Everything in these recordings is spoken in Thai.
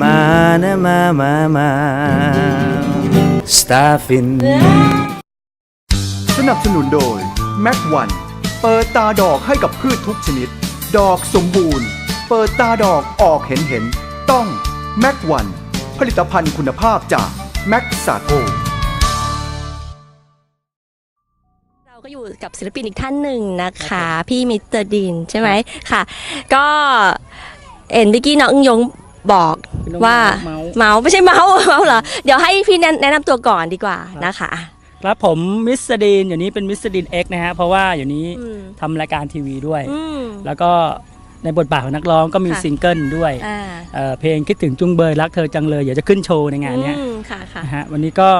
มานะมามามาสตาร์ฟิน สนับสนุนโดยแม็กวันเปิดตาดอกให้กับพืชทุกชนิด ดอกสมบูรณ์ เปิดตาดอกออกเห็นเห็น ต้องแม็กวันผลิตภัณฑ์คุณภาพจากแม็กซาโกเราก็อยู่กับศิลปินอีกท่านหนึ่งนะคะ พี่มิสเตอร์ดินใช่ไหมค่ะ ก็เอ็นดิกี้น้องอึ้งยง บอกว่าเมาส์ไม่ใช่เมาส์เมาส์เหรอเดี๋ยวให้พี่แนะแนะนำตัวก่อนดีกว่านะคะครับผมมิสเตอร์ดีนอยู่นี้เป็นมิสเตอร์ดีนเอ็กนะฮะเพราะว่าอยู่นี้อืมทำรายการทีวีด้วยอืมแล้วก็ในบทบาทของนักร้องก็มีค่ะซิงเกิลด้วยอ่าเอ่อเพลงคิดถึงจุงเบยรักเธอจังเลยอยากจะขึ้นโชว์ในงานเนี้ยอืมค่ะค่ะนะฮะวันนี้ก็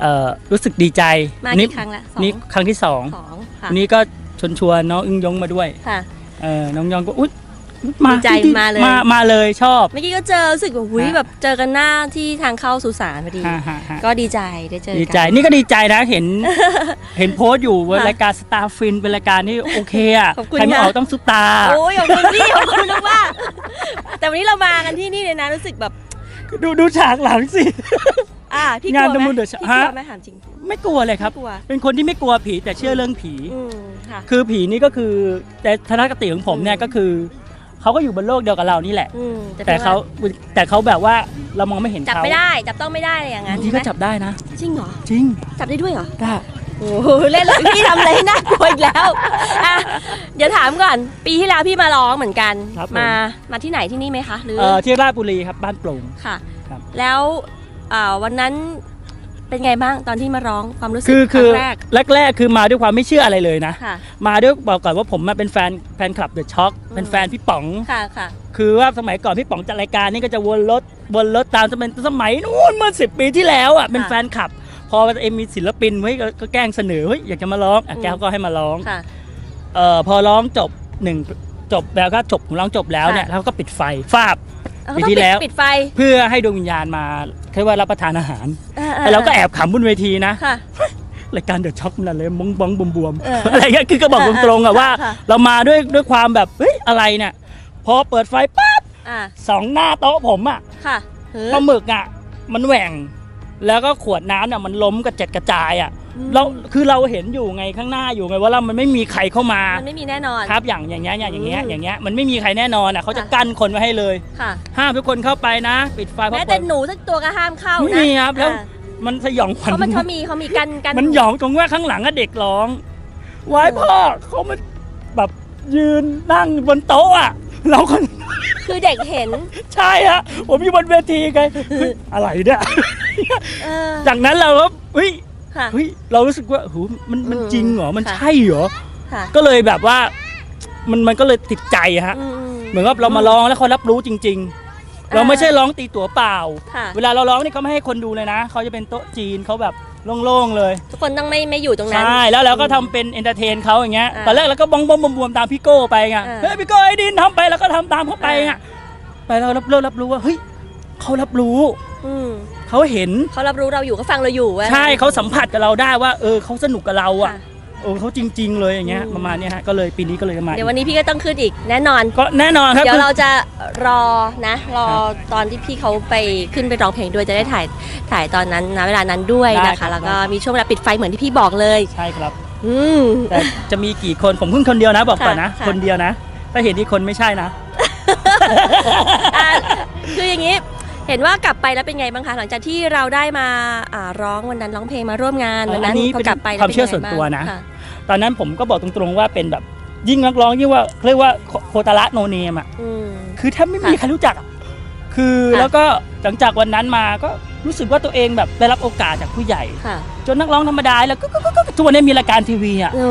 เอ่อรู้สึกดีใจมาวันนี้กี่ครั้งละสองนี่ครั้งที่สองสองค่ะวันนี้ก็ชวนชวนน้องอึ้งยงมาด้วยค่ะเออน้องยองก็อุ๊ย มาดีใจที่มาเลย มามาเลยชอบ เมื่อกี้ก็เจอรู้สึกว่าหุยฮะแบบเจอกันหน้าที่ทางเข้าสุสานพอดี ฮะฮะฮะก็ดีใจได้เจอกัน ดีใจนี่ก็ดีใจนะเห็น เห็นโพสต์อยู่ว่าค่ะรายการสตาร์ฟินเป็นรายการที่โอเคอะขอบคุณใครไม่ค่ะ ออกต้องซุปตา โอ้ยขอบคุณพี่ขอบคุณมากๆแต่วันนี้เรามากันที่นี่เลยนะรู้สึกแบบ ดูดูฉากหลังสิ อ่าพี่กงานลัวไหม The Moon The พี่ Show กลัวฮะ ไหมถามจริง ไม่กลัวเลยครับ ไม่กลัว เป็นคนที่ไม่กลัวผีแต่เชื่อเรื่องผี อืมค่ะ คือผีนี่ก็คือแต่ทัศนคติของผมเนี่ยอืมก็คือ เขาก็อยู่บนโลกเดียวกับเรานี่แหละ อืมแต่เขาแต่เขาแบบว่าเรามองไม่เห็นจับเขาไม่ได้จับต้องไม่ได้อะไรอย่างนั้นบางทีก็ใช่ไหมจับได้นะ จริงเหรอ จริงจับได้ด้วยเหรอ ได้โอ้โหเล่นเลยพี่ทำอะไรให้น่ากลัวอีกแล้วอะเดี๋ยวถามก่อน ปีที่แล้วพี่มาร้องเหมือนกันครับผมมา มาที่ไหนที่นี่ไหมคะ หรือ เอ่อที่ราชบุรีครับบ้านโปร่ง ค่ะ ครับ แล้วอ่าวันนั้น เป็นไงบ้างตอนที่มาร้องความรู้สึกคือคคืรั้องแรกแรกๆคือมาด้วยความไม่เชื่ออะไรเลยนะ ค่ะ มาด้วยบอกก่อนว่าผมมาเป็นแฟนแฟนคลับเดอะช็อคเป็นแฟนพี่ป๋อง ค่ะค่ะ คือว่าสมัยก่อนพี่ป๋องจัดรายการนี่ก็จะวนรถวนรถตามจะเป็นสมัยนู้นเมื่อสิปีที่แล้วอะเป็นแฟนคลับ พอเอ็มมีศิลปินเฮ้ยก็ก็แกล้งเสนอเฮ้ยอยากจะมาร้องอะแกก็ให้มาร้องค่ะ เอ่อพอร้องจบหนึ่งจบแล้วก็จบผมร้องจบแล้วเนี่ยค่ะ แล้วก็ปิดไฟฟาบเอาปีต้องที่ปิดแล้ว ปิดไฟ เพื่อให้ดวงวิญญาณมา เรียกว่ารับประทานอาหารอ่แต่เราก็แอบขำบนเวทีนะค่ะรายการเดอะช็อคมันอะไรมองบองบวมบวมๆเออออะไรเงี้ยคือก็บอกตรงๆอะว่าค่ะเรามาด้วยด้วยความแบบเฮ้ยอะไรเนี่ยพอเปิดไฟปั๊บอ่าสองหน้าโต๊ะผมอะค่ะเฮ้ยปลาหมึกอะมันแหว่ง แล้วก็ขวดน้ำเนี่ยมันล้มกระจัดกระจายอะอืม เราคือเราเห็นอยู่ไงข้างหน้าอยู่ไงว่าเรามันไม่มีใครเข้ามามันไม่มีแน่นอน ครับอย่างอย่างเงี้ยอย่างเงี้ยอืมอย่างเงี้ยมันไม่มีใครแน่นอนอะเขาจะค่ะกั้นคนไว้ให้เลยค่ะห้ามทุกคนเข้าไปนะ ปิดไฟเพราะแม้เปิแต่ดหนูสักตัวก็ห้ามเข้าไม่นะมีครับแล้วอ่ามันสยองขวัญเพราะมันเขามีเขามีกันกันมันหยองตรงว่าข้างหลังอะเด็กร้องไว้พ่อเขามันแบบยืนนั่งบนโต๊ะอะเราก็คือเด็กเห็น ใช่ฮะผมอยู่บนเวทีไงเฮ้ยอะไรเนี่ยเออจากนั้นเราก็เฮ้ย ค่ะเฮ้ยเรารู้สึกว่าหูมันมันอืมจริงเหรอมันค่ะใช่เหรอค่ะก็เลยแบบว่ามันมันก็เลยติดใจฮะอืเหมือนว่าเรามาร้องแล้วเขารับรู้จริง ๆ เราไม่ใช่ร้องตีตัวเปล่าค่ะเวลาเราร้องนี่เขาไม่ให้คนดูเลยนะเขาจะเป็นโต๊ะจีนเขาแบบโล่งๆเลย ทุกคนต้องไม่ไม่อยู่ตรงนั้นใช่แล้วเราก็ทำเป็นเอนเตอร์เทนเขาอย่างเงี้ยอ่าตอนแรกเราก็บ้องบ้องบวมๆตามพี่โก้ไปไงอ่าเฮ้ยพี่โก้ไอ้ดินทำไปแล้วก็ทำตามเขาไปไงอ่าไปเรารับเริ่มรับรู้ว่าเฮ้ยเขารับรู้อืม เขาเห็นเขารับรู้เราอยู่เขาฟังเราอยู่ว่าใช่เขาสัมผัสกับเราได้ว่า เออเขาสนุกกับเราอะค่ะเออเขาจริง ๆ เลยอย่างเงี้ยอืมประมาณเนี้ยฮะก็เลยปีนี้ก็เลยมาเดี๋ยววันนี้พี่ก็ต้องขึ้นอีกแน่นอนก็แน่นอนครับเดี๋ยวคือเราจะรอนะ รอครับตอนที่พี่เขาไปขึ้นไปร้องเพลงด้วยจะได้ถ่ายถ่ายตอนนั้นนะเวลานั้นด้วยได้นะครัคะบแล้วก็มีช่วงเวลาปิดไฟเหมือนที่พี่บอกเลยใช่ครับอืมแต่จะมีกี่คนผมขึ้นคนเดียวนะบอกก่อนนะค่ะคนเดียวนะ ถ้าเห็นอีกคนไม่ใช่นะอะคืออย่างนี้ เห็นว่ากลับไปแล้วเป็นไงบ้างคะหลังจากที่เราได้มาอ่าร้องวันนั้นร้องเพลงมาร่วมงานเออวันนั้นอันนี้พอกลับไปเป็นความเชื่อส่วนตัวนะ ค่ตอนนั้นผมก็บอกตรงๆว่าเป็นแบบยิ่งนักร้องยิ่งว่าเรียกว่าโคโคตาระโนเนมอะอืม คือแทบไม่มีค่ะใครรู้จักอะคือค่ะ แล้วก็หลังจากวันนั้นมาก็รู้สึกว่าตัวเองแบบได้รับโอกาสจากผู้ใหญ่ ค่ะจนนักร้องธรรมดาแล้วก็ก็ก็ก็ทุกวันนี้มีรายการทีวีอะโอ้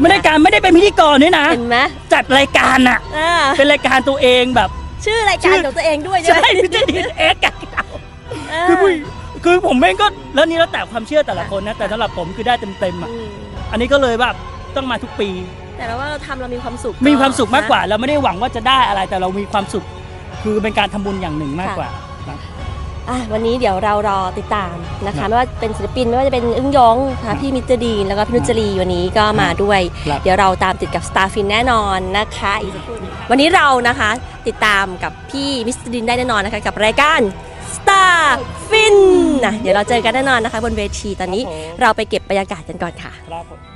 ไม่ได้การไม่ได้เป็นพิธีกรด้วยนะ เห็นไหมจัดรายการอะ อ่า เป็นรายการตัวเองแบบ ชื่อรายชื่การอ ของตัวเองด้วยใช่ใช่ไหม พิธีดีเอ็กซ์เออคือผู้คือผมเองก็แล้วนี่แล้วแต่ความเชื่อแต่ละคนนะ แต่สำหรับผมคือได้เต็มๆอะ อืมอันนี้ก็เลยแบบต้องมาทุกปี แต่เราว่าเราทำเรามีความสุขมีความสุขมากกว่านะเราไม่ได้หวังว่าจะได้อะไรแต่เรามีความสุข คือเป็นการทำบุญอย่างหนึ่งมากกว่าครับ อะวันนี้เดี๋ยวเรารอติดตามนะครัคะบไม่ว่าจะเป็นศิลปินไม่ว่าจะเป็นอึ้งยงนะครัคะบพี่มิสเตอร์ดีนแล้วก็พี่นุจรีวันนี้ก็มาด้วย ครับ เดี๋ยวเราตามติดกับ Starfin แน่นอนนะคะอีกสักครู่หนึ่งค่ะ วันนี้เรานะคะติดตามกับพี่มิสเตอร์ดินได้แน่นอนนะคะกับรายการ Star Fin นะเดี๋ยวเราเจอกันแน่นอนนะคะ บนเวทีตอนนี้เราไปเก็บบรรยากาศกันก่อนค่ะ ครับผม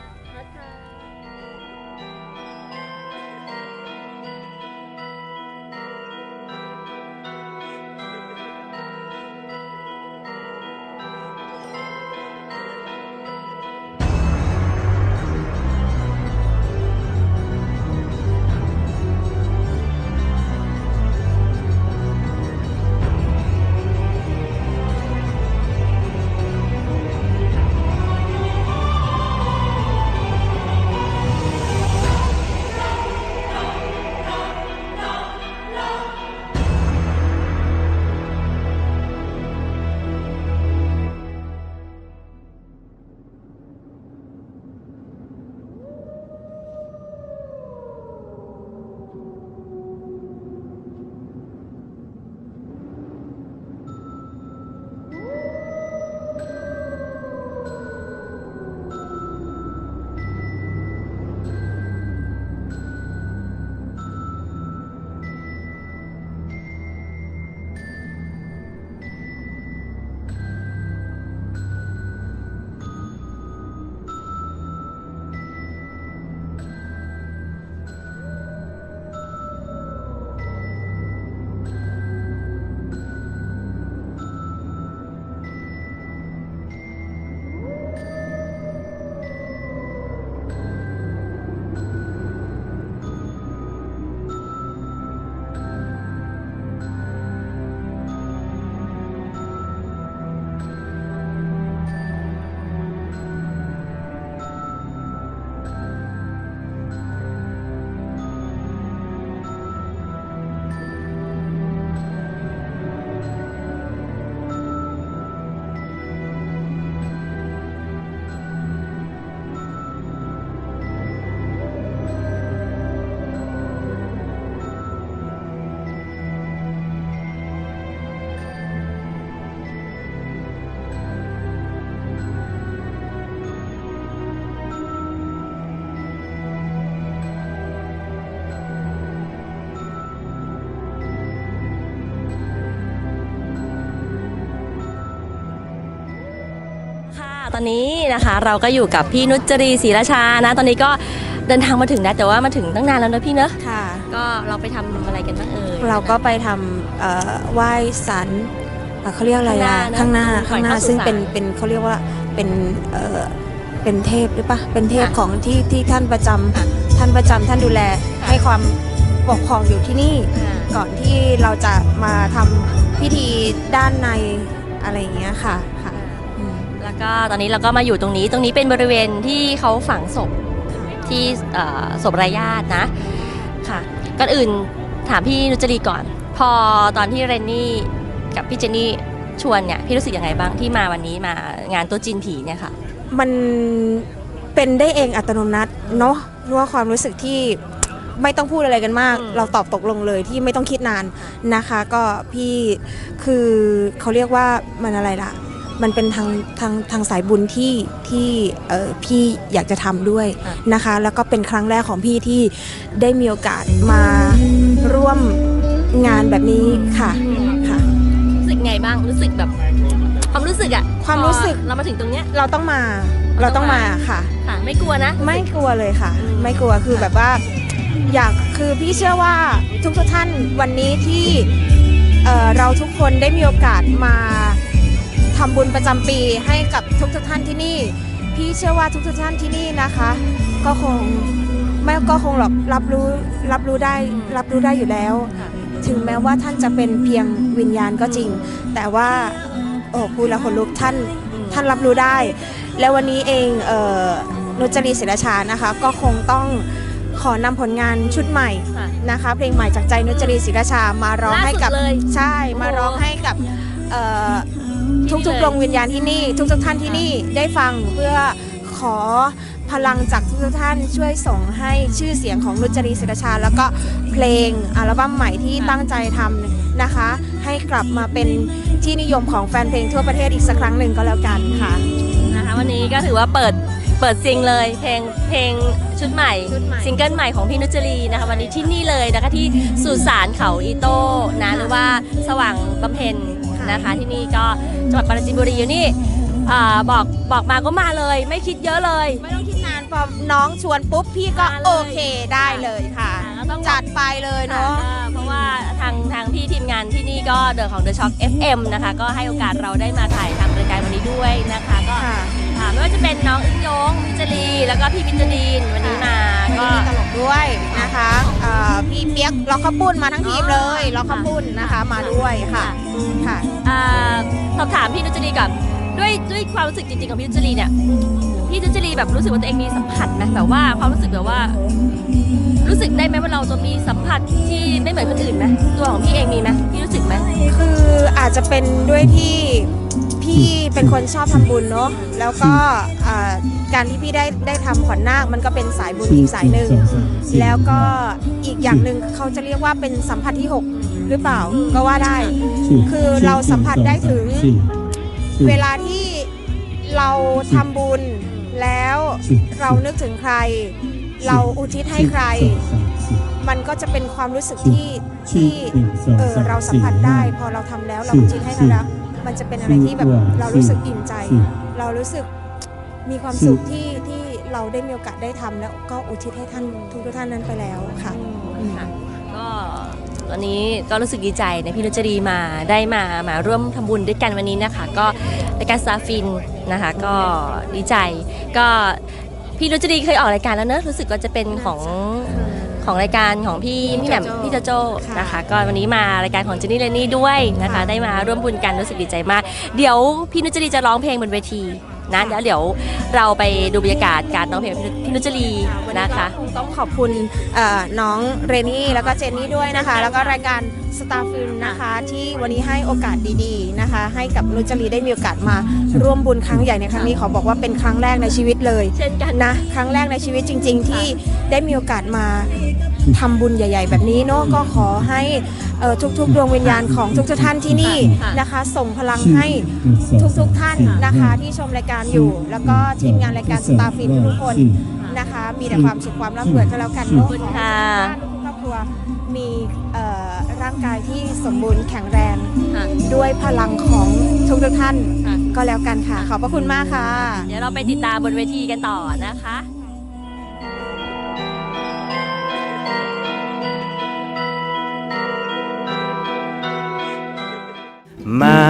ตอนนี้นะคะเราก็อยู่กับพี่นุจรีศรีราชานะ ตอนนี้ก็เดินทางมาถึงแล้วแต่ว่ามาถึงตั้งนานแล้วนะพี่เนอะค่ะ ก็เราไปทำอะไรกันบ้างเอ่ยเราก็ไปทำเอ่อไหว้สันเอ่อเขาเรียกอะไรอะข้าข้างงหหน้าน้านะข้างหน้าก่อนเข้าซึ่งเป็นสุสานเป็นเขาเรียกว่าเป็นเอ่อเป็นเทพหรือปะเป็นเทพค่ะของที่ที่ท่านประจำค่ะท่านประจำท่านดูแลให้ความปกครองอยู่ที่นี่ อ่าก่อนที่เราจะมาทำพิธีด้านในอะไรอย่างเงี้ยค่ะค่ะอืม แล้วก็ตอนนี้เราก็มาอยู่ตรงนี้ ตรงนี้เป็นบริเวณที่เขาฝังศพที่เอ่อศพรายญาตินะค่ะก่อนอื่นถามพี่นุจรีก่อน พอตอนที่เรนนี่กับพี่เจนนี่ชวนเนี่ยพี่รู้สึกยังไงบ้างที่มาวันนี้มางานโตัวจีนผีเนี่ยค่ะมันเป็นได้เองอัตโนมัติเนาะว่าความรู้สึกที่ไม่ต้องพูดอะไรกันมากอืมเราตอบตกลงเลยที่ไม่ต้องคิดนานนะคะ ก็พี่คือเขาเรียกว่ามันอะไรล่ะ มันเป็นทางทางทางสายบุญที่ที่เออพี่อยากจะทำด้วยนะคะ แล้วก็เป็นครั้งแรกของพี่ที่ได้มีโอกาสมาร่วมงานแบบนี้ค่ะค่ะรู้สึกไงบ้างรู้สึกแบบความรู้สึกอะความรู้สึกพอเรามาถึงตรงเนี้ยเราต้องมาเราต้องมาค่ะค่ะ ไม่กลัวนะ ไม่กลัวเลยค่ะอืมไม่กลัวคือแบบว่า อยากคือพี่เชื่อว่าทุกทุกๆท่านวันนี้ที่เอ่อเราทุกคนได้มีโอกาสมา ทำบุญประจำปีให้กับทุกทุกๆท่านที่นี่ พี่เชื่อว่าทุกทุกๆท่านที่นี่นะคะ ก็คงไม่ก็คงหรอกรับรู้รับรู้ได้รับรู้ได้อยู่แล้ว ถึงแม้ว่าท่านจะเป็นเพียงวิญญาณก็จริง แต่ว่าโอ้พูดแล้วคนลุกท่านท่านรับรู้ได้ แล้ววันนี้เองเอ่อนุจรีศิลชานะคะ ก็คงต้องขอนำผลงานชุดใหม่ค่ะนะคะ เพลงใหม่จากใจนุจรีศิลชามาร้องให้กับล่าสุดเลยใช่มาโอ้โหร้องให้กับเอ่อ ที่ทุกนี่ๆเลยดวงวิญญาณที่นี่ ทุกๆท่านที่นี่ได้ฟังเพื่อขอพลังจากทุกๆท่านช่วยส่งให้ชื่อเสียงของนุจรีศิลชา แล้วก็เพลงอัลบั้มใหม่ที่ตั้งใจทำนะคะ ให้กลับมาเป็นที่นิยมของแฟนเพลงทั่วประเทศอีกสักครั้งหนึ่งก็แล้วกันค่ะนะคะวันนี้ก็ถือว่าเปิดเปิดซิงเลยเพลงเพลงชุดใหม่ชุดใหม่ซิงเกิลใหม่ของพี่นุจรีนะคะวันนี้ที่นี่เลยนะคะที่สุสานเขาอีโต้นะหรือว่าสว่างบำเพ็ญ นะคะ ที่นี่ก็จังหวัดปราจีนบุรีอยู่นี่อ่าบอกบอกมาก็มาเลย ไม่คิดเยอะเลย ไม่ต้องคิดนานพอน้องชวนปุ๊บพี่ก็มาเลยโอเคได้เลยค่ะก็ต้อง จัดไปเลยค่ะเนาะเพราะว่าทางทางพี่ทีมงานที่นี่ก็เดอะของ The Shock FM นะคะ ก็ให้โอกาสเราได้มาถ่ายทำรายการวันนี้ด้วยนะคะ ก็ค่ะ อ่าไม่ว่าจะเป็นน้องอึ้งยงมิจรีแล้วก็พี่พิจดีนวันนี้มา ก็ก็มีตลกด้วยนะคะเอ่อพี่เปียกล็อกข้าวปุ้นมาทั้งทีมเลยล็อกข้าวปุ้นนะคะมาด้วยค่ะค่ะอ่าสอบถามพี่นุจรีก่อนด้วยด้วยความรู้สึกจริงๆของพี่นุจรีเนี่ยพี่นุจรีแบบรู้สึกว่าตัวเองมีสัมผัสไหมแบบว่าความรู้สึกแบบว่า รู้สึกได้ไหมว่าเราจะมีสัมผัสที่ไม่เหมือนคนอื่นไหมตัวของพี่เองมีไหมพี่รู้สึกไหมคืออาจจะเป็นด้วยที่ พี่เป็นคนชอบทำบุญเนาะแล้วก็อ่าการที่พี่ได้ได้ทำขวัญนาคมันก็เป็นสายบุญอีกสายหนึ่งแล้วก็อีกอย่างหนึ่งเขาจะเรียกว่าเป็นสัมผัสที่ 6 หรือเปล่าก็ว่าได้ คือเราสัมผัสได้ถึง เวลาที่เราทำบุญแล้วเรานึกถึงใคร เราอุทิศให้ใคร มันก็จะเป็นความรู้สึกที่ที่เออเราสัมผัสได้ พอเราทำแล้วเราอุทิศให้ใครแล้ว มันจะเป็นอะไรที่แบบเรารู้สึกอิ่มใจ เรารู้สึกมีความสุขที่ที่เราได้มีโอกาสได้ทำแล้วก็อุทิศให้ท่านทุกๆท่านนั้นไปแล้วค่ะค่ะก็ตอนนี้ก็รู้สึกดีใจนะพี่นุจรีมาได้มามาร่วมทำบุญด้วยกันวันนี้นะคะ ก็รายการซาฟินนะคะก็ดีใจ ก็พี่นุจรีเคยออกรายการแล้วเนอะรู้สึกว่าจะเป็นของ ของรายการของพี่พี่แหม่มโจโจ้พี่โจโจ้ค่ะนะคะก็วันนี้มารายการของเจนนี่เลนนี่ด้วยนะคะค่ะได้มาร่วมบุญกันรู้สึกดีใจมาก เดี๋ยวพี่นุจรีจะร้องเพลงบนเวที นะแล้วเดี๋ยวเราไปดูบรรยากาศการร้องเพลงของพี่นุจรีวันนี้นะคะก็คงต้องขอบคุณเอ่อน้องเรนนี่แล้วก็เจนนี่ด้วยนะคะ แล้วก็รายการสตาร์ฟินนะคะที่วันนี้ให้โอกาสดีๆนะคะ ให้กับนุจรีได้มีโอกาสมาร่วมบุญครั้งใหญ่ในครั้งนี้ขอบอกว่าเป็นครั้งแรกในชีวิตเลย เช่นกันนะ ครั้งแรกในชีวิตจริง ๆ ที่ได้มีโอกาสมาทำบุญใหญ่ ๆ แบบนี้เนาะก็ขอให้เอ่อทุกๆ ดวงวิญญาณของทุกๆท่านที่นี่นะคะ ส่งพลังให้ทุกๆท่านนะคะ ที่ชมรายการอยู่ แล้วก็ทีมงานรายการสตาร์ฟินทุกๆคนนะคะ มีแต่ความสุขความร่ำรวยก็แล้วกันเนาะขอบคุณค่ะขอให้ทุกๆครอบครัวมีเอ่อร่างกายที่สมบูรณ์แข็งแรงค่ะด้วยพลังของทุกๆท่านค่ะก็แล้วกันค่ะ ขอบพระคุณมากค่ะ เดี๋ยวเราไปติดตามบนเวทีกันต่อนะคะ มา